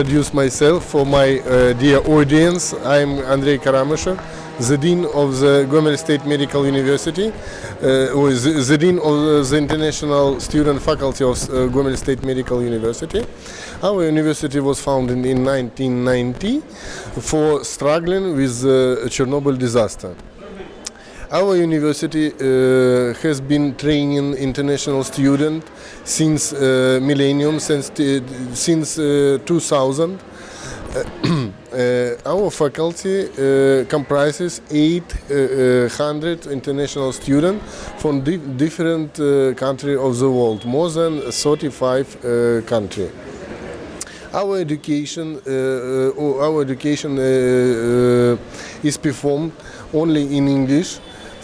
introduce myself for my uh, dear audience. I'm Andrei Karamyshev, the Dean of the Gomel State Medical University, uh, who is the Dean of the International Student Faculty of uh, Gomel State Medical University. Our university was founded in 1990 for struggling with the Chernobyl disaster. Our university uh, has been training international students since uh, millennium, since since uh, 2000. Uh, our faculty uh, comprises 800 international students from di- different uh, countries of the world, more than 35 uh, countries. Our education, uh, uh, our education uh, uh, is performed only in English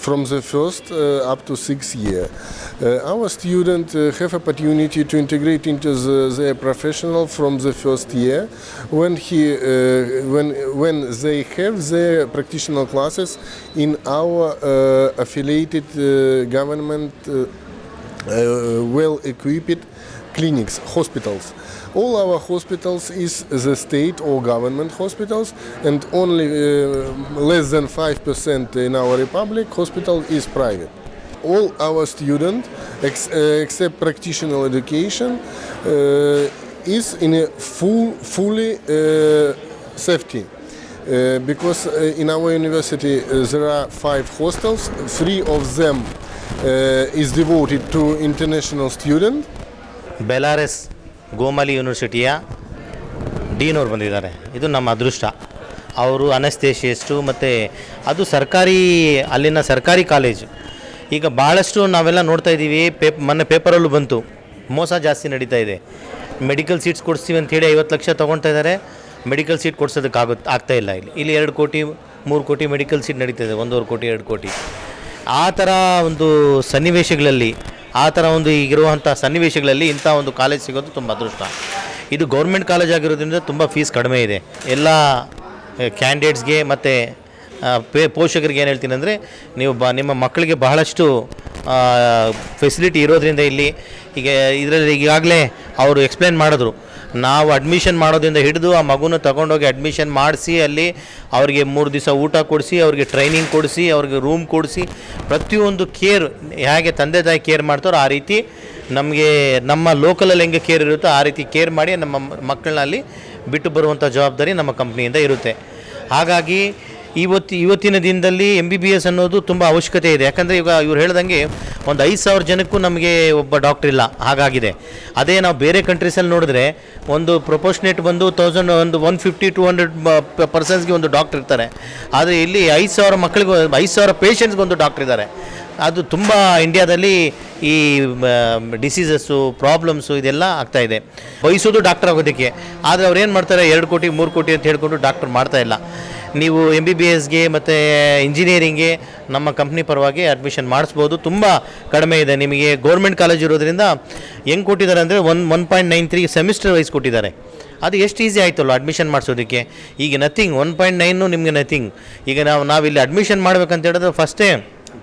from the first uh, up to sixth year. Uh, our students uh, have opportunity to integrate into the, their professional from the first year when he when when they have their practitioner classes in our affiliated government uh, well equipped clinics, hospitals. All our hospitals is the state or government hospitals, and only uh, less than 5% in our republic hospital is private. All our students, ex uh, except practical education, uh, is in a full, fully uh, safety. Uh, because uh, in our university uh, there are five hostels, three of them uh, is devoted to international students. Belarus ಗೋಮಾಲಿ ಯೂನಿವರ್ಸಿಟಿಯ dean ಬಂದಿದ್ದಾರೆ. ಇದು ನಮ್ಮ ಅದೃಷ್ಟ. ಅವರು ಅನಸ್ತೇಷಿಯಸ್ಟು ಮತ್ತು ಅದು ಸರ್ಕಾರಿ, ಅಲ್ಲಿನ ಸರ್ಕಾರಿ ಕಾಲೇಜು. ಈಗ ಭಾಳಷ್ಟು ನಾವೆಲ್ಲ ನೋಡ್ತಾ ಇದ್ದೀವಿ, ಪೇಪ್, ಮೊನ್ನೆ ಪೇಪರಲ್ಲೂ ಬಂತು. ಮೋಸ ಜಾಸ್ತಿ ನಡೀತಾ ಇದೆ. ಮೆಡಿಕಲ್ ಸೀಟ್ಸ್ ಕೊಡಿಸ್ತೀವಿ ಅಂತೇಳಿ ಐವತ್ತು ಲಕ್ಷ ತೊಗೊಳ್ತಾ ಇದ್ದಾರೆ. ಮೆಡಿಕಲ್ ಸೀಟ್ ಕೊಡ್ಸೋದಕ್ಕಾಗುತ್ತೆ ಆಗ್ತಾ ಇಲ್ಲ ಇಲ್ಲಿ. ಇಲ್ಲಿ ಎರಡು ಕೋಟಿ, ಮೂರು ಕೋಟಿ ಮೆಡಿಕಲ್ ಸೀಟ್ ನಡೀತಾ ಇದೆ. ಒಂದೂವರೆ ಕೋಟಿ, ಎರಡು ಕೋಟಿ. ಆ ಥರ ಒಂದು ಸನ್ನಿವೇಶಗಳಲ್ಲಿ ಆ ಥರ ಒಂದು ಈಗಿರುವಂಥ ಸನ್ನಿವೇಶಗಳಲ್ಲಿ ಇಂಥ ಒಂದು ಕಾಲೇಜ್ ಸಿಗೋದು ತುಂಬ ಅದೃಷ್ಟ. ಇದು ಗೌರ್ಮೆಂಟ್ ಕಾಲೇಜ್ ಆಗಿರೋದ್ರಿಂದ ತುಂಬ ಫೀಸ್ ಕಡಿಮೆ ಇದೆ. ಎಲ್ಲ ಕ್ಯಾಂಡಿಡೇಟ್ಸ್ಗೆ ಮತ್ತು ಪೇ, ಪೋಷಕರಿಗೆ ಏನು ಹೇಳ್ತೀನಿ ಅಂದರೆ, ನೀವು ಬ, ನಿಮ್ಮ ಮಕ್ಕಳಿಗೆ ಬಹಳಷ್ಟು ಫೆಸಿಲಿಟಿ ಇರೋದ್ರಿಂದ ಇಲ್ಲಿ ಈಗ ಇದರಲ್ಲಿ ಈಗಾಗಲೇ ಅವರು ಎಕ್ಸ್ಪ್ಲೇನ್ ಮಾಡಿದ್ರು. ನಾವು ಅಡ್ಮಿಷನ್ ಮಾಡೋದ್ರಿಂದ ಹಿಡಿದು ಆ ಮಗುನ ತಗೊಂಡೋಗಿ ಅಡ್ಮಿಷನ್ ಮಾಡಿಸಿ ಅಲ್ಲಿ ಅವ್ರಿಗೆ ಮೂರು ದಿವಸ ಊಟ ಕೊಡಿಸಿ, ಅವ್ರಿಗೆ ಟ್ರೈನಿಂಗ್ ಕೊಡಿಸಿ, ಅವ್ರಿಗೆ ರೂಮ್ ಕೊಡಿಸಿ, ಪ್ರತಿಯೊಂದು ಕೇರ್ ಹೇಗೆ ತಂದೆ ತಾಯಿ ಕೇರ್ ಮಾಡ್ತಾರೋ ಆ ರೀತಿ ನಮಗೆ ನಮ್ಮ ಲೋಕಲಲ್ಲಿ ಹೆಂಗೆ ಕೇರ್ ಇರುತ್ತೋ ಆ ರೀತಿ ಕೇರ್ ಮಾಡಿ ನಮ್ಮ ಮಕ್ಕಳನ್ನ ಅಲ್ಲಿ ಬಿಟ್ಟು ಬರುವಂಥ ಜವಾಬ್ದಾರಿ ನಮ್ಮ ಕಂಪ್ನಿಯಿಂದ ಇರುತ್ತೆ. ಹಾಗಾಗಿ ಇವತ್ತು ಇವತ್ತಿನ ದಿನದಲ್ಲಿ ಎಂ ಬಿ ಬಿ ಎಸ್ ಅನ್ನೋದು ತುಂಬ ಅವಶ್ಯಕತೆ ಇದೆ. ಯಾಕಂದರೆ ಈಗ ಇವ್ರು ಹೇಳ್ದಂಗೆ ಒಂದು ಐದು ಸಾವಿರ ಜನಕ್ಕೂ ನಮಗೆ ಒಬ್ಬ ಡಾಕ್ಟ್ರ್ ಇಲ್ಲ. ಹಾಗಾಗಿದೆ. ಅದೇ ನಾವು ಬೇರೆ ಕಂಟ್ರೀಸಲ್ಲಿ ನೋಡಿದ್ರೆ ಒಂದು ಪ್ರೊಪೋರ್ಷನೇಟ್ ಬಂದು ತೌಸಂಡ್ ಒಂದು ಒನ್ ಫಿಫ್ಟಿ ಟು ಹಂಡ್ರೆಡ್ ಪರ್ಸನ್ಸ್ಗೆ ಒಂದು ಡಾಕ್ಟ್ರ್ ಇರ್ತಾರೆ. ಆದರೆ ಇಲ್ಲಿ ಐದು ಸಾವಿರ ಮಕ್ಕಳಿಗೆ ಐದು ಸಾವಿರ ಪೇಷಂಟ್ಸ್ಗೆ ಒಂದು ಡಾಕ್ಟ್ರ್ ಇದ್ದಾರೆ. ಅದು ತುಂಬ ಇಂಡಿಯಾದಲ್ಲಿ ಈ ಡಿಸೀಸಸ್ಸು ಪ್ರಾಬ್ಲಮ್ಸು ಇದೆಲ್ಲ ಆಗ್ತಾ ಇದೆ. ಬಯಸೋದು ಡಾಕ್ಟರ್ ಆಗೋದಕ್ಕೆ. ಆದರೆ ಅವ್ರು ಏನು ಮಾಡ್ತಾರೆ? ಎರಡು ಕೋಟಿ, ಮೂರು ಕೋಟಿ ಅಂತ ಹೇಳ್ಕೊಂಡು ಡಾಕ್ಟರ್ ಮಾಡ್ತಾ ಇಲ್ಲ. ನೀವು ಎಂ ಬಿ ಬಿ ಎಸ್ಗೆ ಮತ್ತು ಇಂಜಿನಿಯರಿಂಗ್ಗೆ ನಮ್ಮ ಕಂಪ್ನಿ ಪರವಾಗಿ ಅಡ್ಮಿಷನ್ ಮಾಡಿಸ್ಬೋದು. ತುಂಬ ಕಡಿಮೆ ಇದೆ. ನಿಮಗೆ ಗೌರ್ಮೆಂಟ್ ಕಾಲೇಜ್ ಇರೋದರಿಂದ ಹೆಂಗೆ ಕೊಟ್ಟಿದ್ದಾರೆ ಅಂದರೆ one one point nine three semester wise ಕೊಟ್ಟಿದ್ದಾರೆ. ಅದು ಎಷ್ಟು ಈಸಿ ಆಯಿತಲ್ಲ ಅಡ್ಮಿಷನ್ ಮಾಡಿಸೋದಕ್ಕೆ. ಈಗ ನಥಿಂಗ್ ಒನ್ ಪಾಯಿಂಟ್ ನೈನು ನಿಮಗೆ ನಥಿಂಗ್ ಈಗ ನಾವು ನಾವಿಲ್ಲಿ ಅಡ್ಮಿಷನ್ ಮಾಡಬೇಕಂತ ಹೇಳಿದ್ರೆ ಫಸ್ಟೇ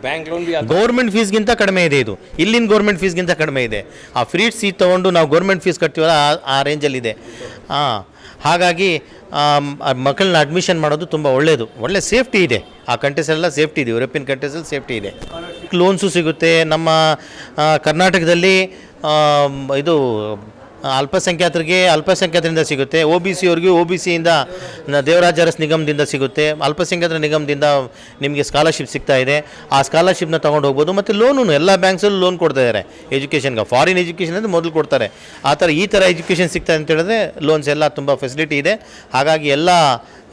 ಬ್ಯಾಂಕ್ ಲೋನ್ ಗೌರ್ಮೆಂಟ್ ಫೀಸ್ಗಿಂತ ಕಡಿಮೆ ಇದೆ ಇದು. ಇಲ್ಲಿನ ಗೌರ್ಮೆಂಟ್ ಫೀಸ್ಗಿಂತ ಕಡಿಮೆ ಇದೆ. ಆ ಫ್ರೀ ಸೀಟ್ ತೊಗೊಂಡು ನಾವು ಗೌರ್ಮೆಂಟ್ ಫೀಸ್ ಕಟ್ತೀವಲ್ಲ ಆ ರೇಂಜಲ್ಲಿದೆ ಹಾಂ ಹಾಗಾಗಿ ಮಕ್ಕಳನ್ನ ಅಡ್ಮಿಷನ್ ಮಾಡೋದು ತುಂಬ ಒಳ್ಳೆಯದು ಒಳ್ಳೆ ಸೇಫ್ಟಿ ಇದೆ. ಆ ಕಂಟ್ರೀಸೆಲ್ಲ ಸೇಫ್ಟಿ ಇದೆ. ಯುರೋಪಿಯನ್ ಕಂಟ್ರೀಸಲ್ಲಿ ಸೇಫ್ಟಿ ಇದೆ. ಲೋನ್ಸು ಸಿಗುತ್ತೆ. ನಮ್ಮ ಕರ್ನಾಟಕದಲ್ಲಿ ಇದು ಅಲ್ಪಸಂಖ್ಯಾತರಿಗೆ ಅಲ್ಪಸಂಖ್ಯಾತರಿಂದ ಸಿಗುತ್ತೆ ಒ ಬಿ ಸಿ ಅವ್ರಿಗೆ ಒ ಬಿ ಸಿಯಿಂದ ದೇವರಾಜ ಅರಸ್ ನಿಗಮದಿಂದ ಸಿಗುತ್ತೆ ಅಲ್ಪಸಂಖ್ಯಾತರ ನಿಗಮದಿಂದ ನಿಮಗೆ ಸ್ಕಾಲರ್ಶಿಪ್ ಸಿಗ್ತಾ ಇದೆ ಆ ಸ್ಕಾಲರ್ಶಿಪ್ನ ತೊಗೊಂಡು ಹೋಗ್ಬೋದು ಮತ್ತು ಲೋನು ಎಲ್ಲ ಬ್ಯಾಂಕ್ಸಲ್ಲೂ ಲೋನ್ ಕೊಡ್ತಾ ಇದ್ದಾರೆ ಎಜುಕೇಷನ್ಗೆ ಫಾರಿನ್ ಎಜುಕೇಷನ್ ಅಂದರೆ ಮೊದಲು ಕೊಡ್ತಾರೆ ಆ ಥರ ಈ ಥರ ಎಜುಕೇಷನ್ ಸಿಗ್ತಾ ಅಂತ ಹೇಳಿದ್ರೆ ಲೋನ್ಸ್ ಎಲ್ಲ ತುಂಬ ಫೆಸಿಲಿಟಿ ಇದೆ ಹಾಗಾಗಿ ಎಲ್ಲ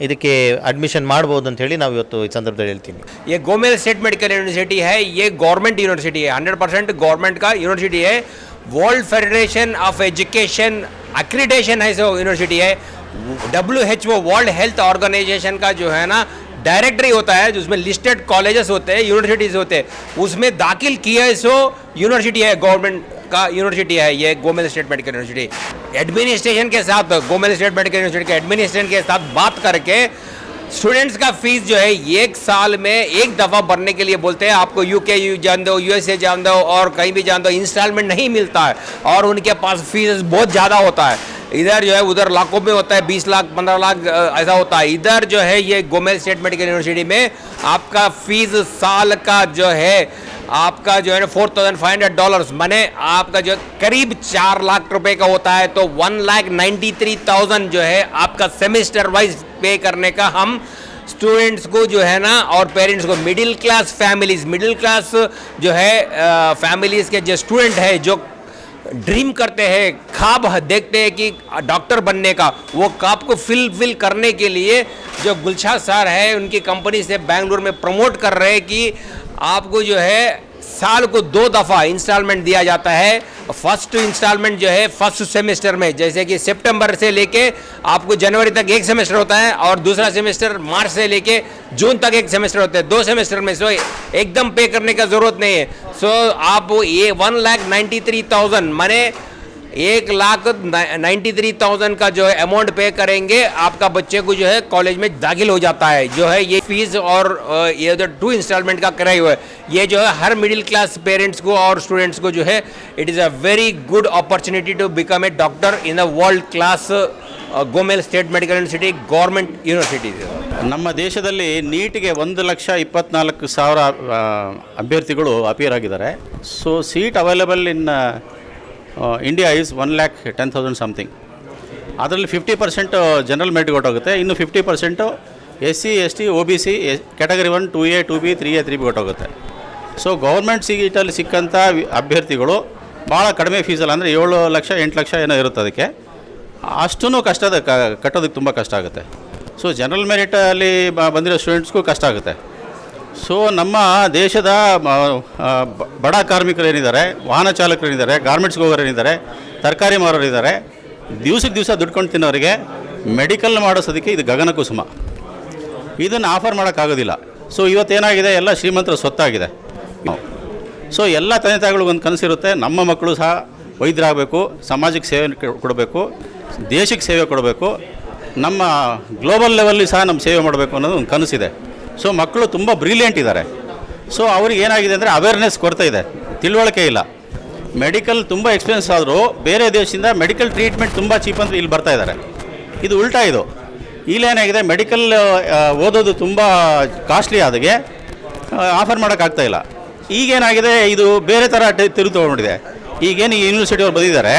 ಇದಕ್ಕೆ ಅಡ್ಮಿಷನ್ ಮಾಡ್ಬೋದು ಅಂತ ಹೇಳಿ ನಾವು ಇವತ್ತು ಈ ಸಂದರ್ಭದಲ್ಲಿ ಹೇಳ್ತೀನಿ ये गोमेल स्टेट मेडिकल यूनिवर्सिटी है ये गवर्नमेंट यूनिवर्सिटी है हंड्रेड परसेंट गवर्नमेंट का यूनिवर्सिटी है world federation of education accreditation है सो यूनिवर्सिटी है। W H O world health organisation का जो है ना डायरेक्टरी होता है, जिसमें लिस्टेड कॉलेजेस होते हैं यूनिवर्सिटीज़ होते हैं। उसमें दाखिल किया है सो यूनिवर्सिटी है गवर्नमेंट का यूनिवर्सिटी है, ये Gomel state medical university administration के साथ गोमेल स्टेट मेडिकल यूनिवर्सिटी के एडमिनिस्ट्रेशन के साथ बात करके स्टूडेंट्स का फ़ीस जो है, एक साल में एक दफ़ा भरने के लिए बोलते हैं। आपको यूके यू जान दो यूएसए जान दो और कहीं भी जान दो इंस्टॉलमेंट नहीं मिलता है और उनके पास फ़ीस बहुत ज़्यादा होता है। इधर जो है, उधर लाखों में होता है, बीस लाख, पंद्रह लाख ऐसा होता है। इधर जो है, ये गोमेल स्टेट मेडिकल यूनिवर्सिटी में आपका फ़ीस साल का जो है आपका जो है ना four thousand five hundred dollar मैंने आपका जो करीब चार लाख रुपए का होता है तो one lakh ninety three thousand जो है आपका सेमेस्टर वाइज पे करने का हम स्टूडेंट्स को जो है ना और पेरेंट्स को middle class families middle class जो है फैमिलीज़ के जो स्टूडेंट है, जो ड्रीम करते हैं खाब देखते हैं कि डॉक्टर बनने का। वो ख्वाब को फिल फिल करने के लिए जो गुलशा सर है, उनकी कंपनी से बेंगलुरु में प्रमोट कर रहे हैं कि आपको जो है साल को दो दफ़ा इंस्टॉलमेंट दिया जाता है। फ़र्स्ट इंस्टॉलमेंट जो है फ़र्स्ट सेमेस्टर में, जैसे कि सितंबर से लेके आपको जनवरी तक एक सेमेस्टर होता है और दूसरा सेमेस्टर मार्च से लेके जून तक एक सेमेस्टर होता है। दो सेमेस्टर में सो एकदम पे करने का ज़रूरत नहीं है। सो आप ये one lakh ninety three thousand माने एक लाख नाइन्टी थ्री थाउज़ेंड का जो है अमाउंट पे करेंगे, आपका बच्चे को जो है कॉलेज में दाखिल हो जाता है। जो है ये फ़ीस और ये जो टू इंस्टॉलमेंट का कराई हुआ है, ये जो है हर मिडिल क्लास पेरेंट्स को और स्टूडेंट्स को जो है it is a very good opportunity to become a doctor in a world class Gomel state medical university government university नम देश लक्ष ಒಂದು सवि अभ्यर्थी ಸಾವಿರ ಅಭ್ಯರ್ಥಿಗಳು ಅಪಿಯರ್ ಆಗಿದ್ದಾರೆ. So India is one lakh ten thousand something ಅದರಲ್ಲಿ ಫಿಫ್ಟಿ ಪರ್ಸೆಂಟು ಜನರಲ್ ಮೆರಿಟ್ಗೆ ಹೊಟ್ಟೋಗುತ್ತೆ ಇನ್ನು fifty percent S C S T O B C category one two A two B three A three B ಹೊಟ್ಟೋಗುತ್ತೆ so government ಸೀಟಲ್ಲಿ ಸಿಕ್ಕಂಥ ಅಭ್ಯರ್ಥಿಗಳು ಭಾಳ ಕಡಿಮೆ ಫೀಸಲ್ಲಿ ಅಂದರೆ ಏಳು ಲಕ್ಷ, ಎಂಟು ಲಕ್ಷ ಏನೋ ಇರುತ್ತೆ ಅದಕ್ಕೆ. ಅಷ್ಟೂ ಕಷ್ಟದ ಕಟ್ಟೋದಕ್ಕೆ ತುಂಬ ಕಷ್ಟ ಆಗುತ್ತೆ. ಸೊ ಜನರಲ್ ಮೆರಿಟಲ್ಲಿ ಬಂದಿರೋ ಸ್ಟೂಡೆಂಟ್ಸ್ಗೂ ಕಷ್ಟ ಆಗುತ್ತೆ. ಸೊ ನಮ್ಮ ದೇಶದ ಬಡ ಕಾರ್ಮಿಕರು ಏನಿದ್ದಾರೆ ವಾಹನ ಚಾಲಕರೇನಿದ್ದಾರೆ ಗಾರ್ಮೆಂಟ್ಸ್ಗೆ ಹೋಗೋರೇನಿದ್ದಾರೆ, ತರಕಾರಿ ಮಾರೋರಿದ್ದಾರೆ ದಿವ್ಸಕ್ಕೆ ದಿವಸ ದುಡ್ಕೊಂಡು ತಿನ್ನೋರಿಗೆ ಮೆಡಿಕಲ್ ಮಾಡಿಸೋದಕ್ಕೆ ಇದು ಗಗನ ಕುಸುಮ. ಇದನ್ನು ಆಫರ್ ಮಾಡೋಕ್ಕಾಗೋದಿಲ್ಲ. ಸೊ ಇವತ್ತೇನಾಗಿದೆ? ಎಲ್ಲ ಶ್ರೀಮಂತರ ಸ್ವತ್ತಾಗಿದೆ. ಸೊ ಎಲ್ಲ ತಂದೆ ತಾಯಿಗಳಿಗೊಂದು ಕನಸಿರುತ್ತೆ. ನಮ್ಮ ಮಕ್ಕಳು ಸಹ ವೈದ್ಯರಾಗಬೇಕು, ಸಮಾಜಕ್ಕೆ ಸೇವೆ ಕೊಡಬೇಕು, ದೇಶಕ್ಕೆ ಸೇವೆ ಕೊಡಬೇಕು. ನಮ್ಮ ಗ್ಲೋಬಲ್ ಲೆವೆಲ್ಲಿ ಸಹ ನಮ್ಮ ಸೇವೆ ಮಾಡಬೇಕು ಅನ್ನೋದು ಒಂದು ಕನಸಿದೆ. ಸೊ ಮಕ್ಕಳು ತುಂಬ ಬ್ರಿಲಿಯಂಟ್ ಇದ್ದಾರೆ. ಸೊ ಅವ್ರಿಗೆ ಏನಾಗಿದೆ ಅಂದರೆ ಅವೇರ್ನೆಸ್ ಕೊರತೆ ಇದೆ. ತಿಳುವಳಿಕೆ ಇಲ್ಲ. ಮೆಡಿಕಲ್ ತುಂಬ ಎಕ್ಸ್ಪೀರಿಯನ್ಸ್ ಆದರೂ ಬೇರೆ ದೇಶದಿಂದ ಮೆಡಿಕಲ್ ಟ್ರೀಟ್ಮೆಂಟ್ ತುಂಬ ಚೀಪ್ ಅಂತ ಇಲ್ಲಿ ಬರ್ತಾ ಇದ್ದಾರೆ. ಇದು ಉಲ್ಟಾ ಇದು. ಇಲ್ಲೇನಾಗಿದೆ ಮೆಡಿಕಲ್ ಓದೋದು ತುಂಬ ಕಾಸ್ಟ್ಲಿ ಆದಾಗೆ ಆಫರ್ ಮಾಡೋಕ್ಕಾಗ್ತಾ ಇಲ್ಲ. ಈಗೇನಾಗಿದೆ ಇದು ಬೇರೆ ಥರ ತಿರುಗಿ ತೊಗೊಂಡಿದೆ ಈಗೇನು ಈ ಯೂನಿವರ್ಸಿಟಿ ಅವ್ರು ಬಂದಿದ್ದಾರೆ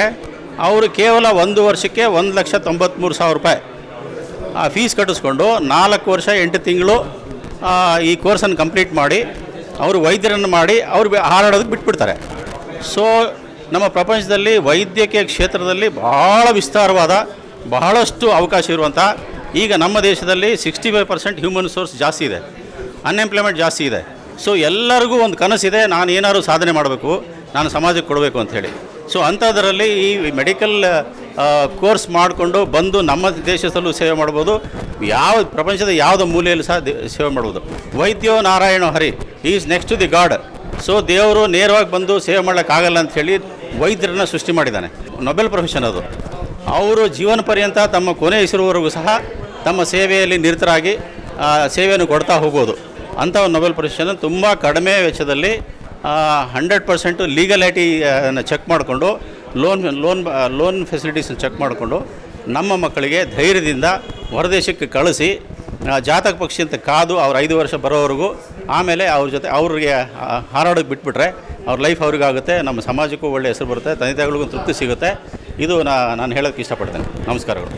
ಅವರು ಕೇವಲ ಒಂದು ವರ್ಷಕ್ಕೆ ಒಂದು ಲಕ್ಷ ತೊಂಬತ್ತ್ಮೂರು ಸಾವಿರ ರೂಪಾಯಿ, ಆ ಫೀಸ್ ಕಟ್ಟಿಸ್ಕೊಂಡು ನಾಲ್ಕು ವರ್ಷ ಎಂಟು ತಿಂಗಳು ಈ ಕೋರ್ಸನ್ನು ಕಂಪ್ಲೀಟ್ ಮಾಡಿ ಅವರು ವೈದ್ಯರನ್ನು ಮಾಡಿ ಅವರು ಹಾರಾಡೋದಕ್ಕೆ ಬಿಟ್ಬಿಡ್ತಾರೆ. ಸೊ ನಮ್ಮ ಪ್ರಪಂಚದಲ್ಲಿ ವೈದ್ಯಕೀಯ ಕ್ಷೇತ್ರದಲ್ಲಿ ಬಹಳ ವಿಸ್ತಾರವಾದ, ಬಹಳಷ್ಟು ಅವಕಾಶ ಇರುವಂಥ, ಈಗ ನಮ್ಮ ದೇಶದಲ್ಲಿ sixty five percent human source ಜಾಸ್ತಿ ಇದೆ. ಅನ್ಎಂಪ್ಲಾಯ್ಮೆಂಟ್ ಜಾಸ್ತಿ ಇದೆ. ಸೊ ಎಲ್ಲರಿಗೂ ಒಂದು ಕನಸಿದೆ, ನಾನು ಏನಾದ್ರು ಸಾಧನೆ ಮಾಡಬೇಕು, ನಾನು ಸಮಾಜಕ್ಕೆ ಕೊಡಬೇಕು ಅಂತ ಹೇಳಿ. ಸೊ ಅಂಥದ್ರಲ್ಲಿ ಈ ಮೆಡಿಕಲ್ ಕೋರ್ಸ್ ಮಾಡಿಕೊಂಡು ಬಂದು ನಮ್ಮ ದೇಶದಲ್ಲೂ ಸೇವೆ ಮಾಡ್ಬೋದು. ಯಾವ ಪ್ರಪಂಚದ ಯಾವುದೇ ಮೂಲೆಯಲ್ಲೂ ಸಹ ಸೇವೆ ಮಾಡ್ಬೋದು. ವೈದ್ಯೋ Narayana Hari is next to the God so ದೇವರು ನೇರವಾಗಿ ಬಂದು ಸೇವೆ ಮಾಡೋಕ್ಕಾಗಲ್ಲ ಅಂತ ಹೇಳಿ ವೈದ್ಯರನ್ನ ಸೃಷ್ಟಿ ಮಾಡಿದ್ದಾನೆ. ನೊಬೆಲ್ ಪ್ರೊಫೆಷನ್ ಅದು. ಅವರು ಜೀವನ ಪರ್ಯಂತ ತಮ್ಮ ಕೊನೆ ಹೆಸರುವರೆಗೂ ಸಹ ತಮ್ಮ ಸೇವೆಯಲ್ಲಿ ನಿರತರಾಗಿ ಸೇವೆಯನ್ನು ಕೊಡ್ತಾ ಹೋಗೋದು ಅಂಥ ಒಂದು ನೊಬೆಲ್ ಪ್ರೊಫೆಷನ್ ತುಂಬ ಕಡಿಮೆ ವೆಚ್ಚದಲ್ಲಿ ಹಂಡ್ರೆಡ್ ಪರ್ಸೆಂಟು ಲೀಗಲಿಟಿಯನ್ನು ಚೆಕ್ ಮಾಡಿಕೊಂಡು ಲೋನ್ ಲೋನ್ ಲೋನ್ ಫೆಸಿಲಿಟೀಸನ್ನು ಚೆಕ್ ಮಾಡಿಕೊಂಡು ನಮ್ಮ ಮಕ್ಕಳಿಗೆ ಧೈರ್ಯದಿಂದ ಹೊರದೇಶಕ್ಕೆ ಕಳಿಸಿ ಜಾತಕ ಪಕ್ಷಿ ಅಂತ ಕಾದು ಅವ್ರು ಐದು ವರ್ಷ ಬರೋವರೆಗೂ ಆಮೇಲೆ ಅವ್ರ ಜೊತೆ ಅವ್ರಿಗೆ ಹಾರಾಡೋಕೆ ಹಾರಾಡೋಕ್ಕೆ ಬಿಟ್ಬಿಟ್ರೆ ಅವ್ರ ಲೈಫ್ ಅವ್ರಿಗಾಗುತ್ತೆ, ನಮ್ಮ ಸಮಾಜಕ್ಕೂ ಒಳ್ಳೆಯ ಹೆಸರು ಬರುತ್ತೆ ತಂದೆ ತಾಯಿಗಳಿಗೂ ತೃಪ್ತಿ ಸಿಗುತ್ತೆ. ಇದು ನಾನು ಹೇಳೋಕ್ಕೆ ಇಷ್ಟಪಡ್ತೇನೆ. ನಮಸ್ಕಾರಗಳು.